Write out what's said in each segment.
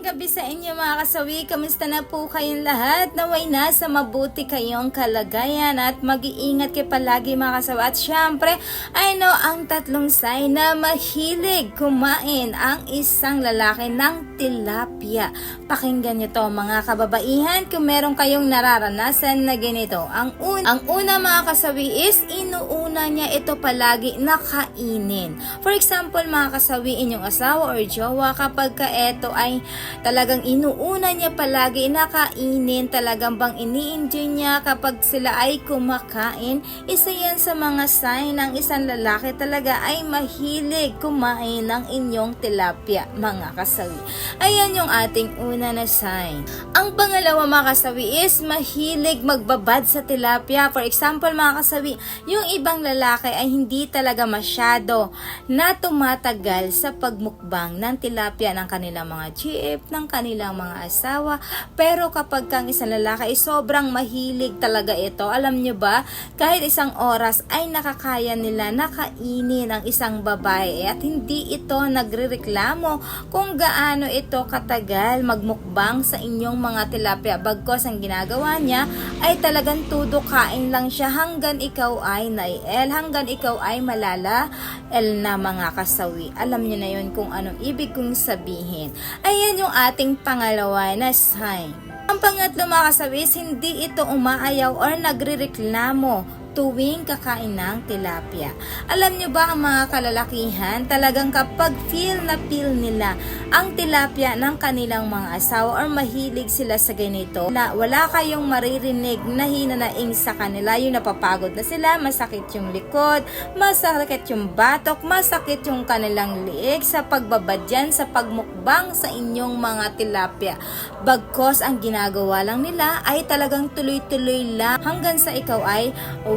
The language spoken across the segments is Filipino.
Magandang gabi sa inyo mga kasawi. Kamusta na po kayong lahat? Naway nasa mabuti kayong kalagayan at mag-iingat kayo palagi mga kasawi. At syempre, I know ang tatlong sign na mahilig kumain ang isang lalaki ng tilapia. Pakinggan nyo to mga kababaihan kung meron kayong nararanasan na ganito. Ang, un ang una mga kasawi is inuuna niya ito palagi na kainin. For example mga kasawi, inyong asawa or jowa kapag ka eto ay talagang inuuna niya palagi na kainin, talagang bang ini-enjoy niya kapag sila ay kumakain. Isa yan sa mga sign ng isang lalaki talaga ay mahilig kumain ng inyong tilapia, mga kasawi. Ayan yung ating una na sign. Ang pangalawa mga kasawi is mahilig magbabad sa tilapia. For example mga kasawi, yung ibang lalaki ay hindi talaga masyado na tumatagal sa pagmukbang ng tilapia ng kanilang mga GF, ng kanilang mga asawa. Pero kapag kang isang lalaki ay sobrang mahilig talaga ito, alam nyo ba, kahit isang oras ay nakakaya nila nakainin ang isang babae at hindi ito nagrereklamo kung gaano ito katagal magmukbang sa inyong mga tilapia. Bagkos ang ginagawa niya ay talagang tudo kain lang siya hanggang ikaw ay naiel, hanggang ikaw ay malala el na mga kasawi. Alam niyo na yun kung anong ibig kong sabihin. Ayan yung ating pangalawa na sign. Ang pangatlo mga kasawi is hindi ito umaayaw or nagrereklamo tuwing kakain ng tilapia. Alam nyo ba ang mga kalalakihan, talagang kapag feel na feel nila ang tilapia ng kanilang mga asawa or mahilig sila sa ganito, na wala kayong maririnig na hinanaing sa kanila, yung napapagod na sila, masakit yung likod, masakit yung batok, masakit yung kanilang liig sa pagbabadyan, sa pagmukbang sa inyong mga tilapia. Bagkos ang ginagawa lang nila ay talagang tuloy-tuloy lang hanggang sa ikaw ay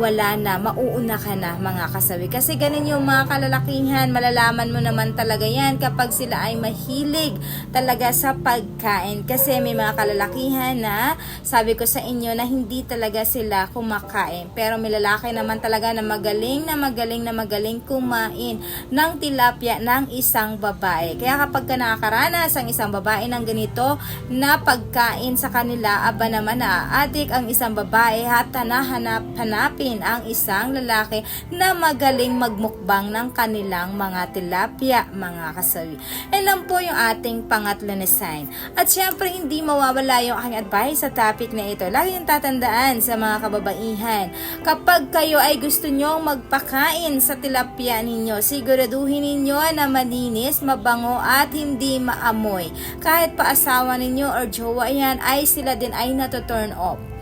wala na, mauuna ka na mga kasawi. Kasi ganun yung mga kalalakihan, malalaman mo naman talaga yan kapag sila ay mahilig talaga sa pagkain. Kasi may mga kalalakihan na sabi ko sa inyo na hindi talaga sila kumakain. Pero may lalaki naman talaga na magaling na magaling na magaling kumain ng tilapia ng isang babae. Kaya kapag ka nakakaranas ang isang babae ng ganito na pagkain sa kanila, aba naman naaadik ang isang babae at hanahanap hanapin ang isang lalaki na magaling magmukbang ng kanilang mga tilapia, mga kasawi. Lang po yung ating pangatlo na sign. At syempre, hindi mawawala yung aking advice sa topic na ito. Lagi yung tatandaan sa mga kababaihan. Kapag kayo ay gusto nyong magpakain sa tilapia ninyo, siguraduhin ninyo na malinis, mabango at hindi maamoy. Kahit pa asawa ninyo or jowa yan, ay sila din ay nato-turn off.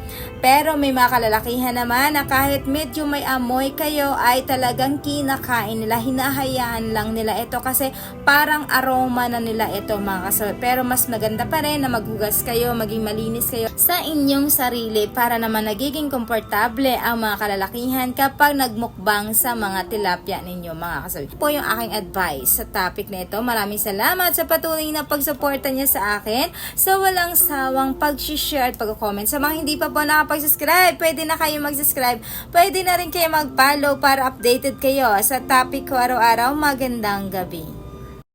Pero may mga kalalakihan naman na kahit medyo may amoy kayo ay talagang kinakain nila, hinahayaan lang nila ito kasi parang aroma na nila ito mga kasawi. Pero mas maganda pa rin na maghugas kayo, maging malinis kayo sa inyong sarili para naman nagiging komportable ang mga kalalakihan kapag nagmukbang sa mga tilapia ninyo mga kasawi. Po yung aking advice sa topic na ito. Maraming salamat sa patuloy na pagsuporta niya sa akin sa walang sawang pag-share at pag-comment. Sa mga hindi pa po nakapag-subscribe, pwede na kayo mag-subscribe. Pwede na rin kayo mag-follow para updated kayo sa topic ko araw-araw. Magandang gabi.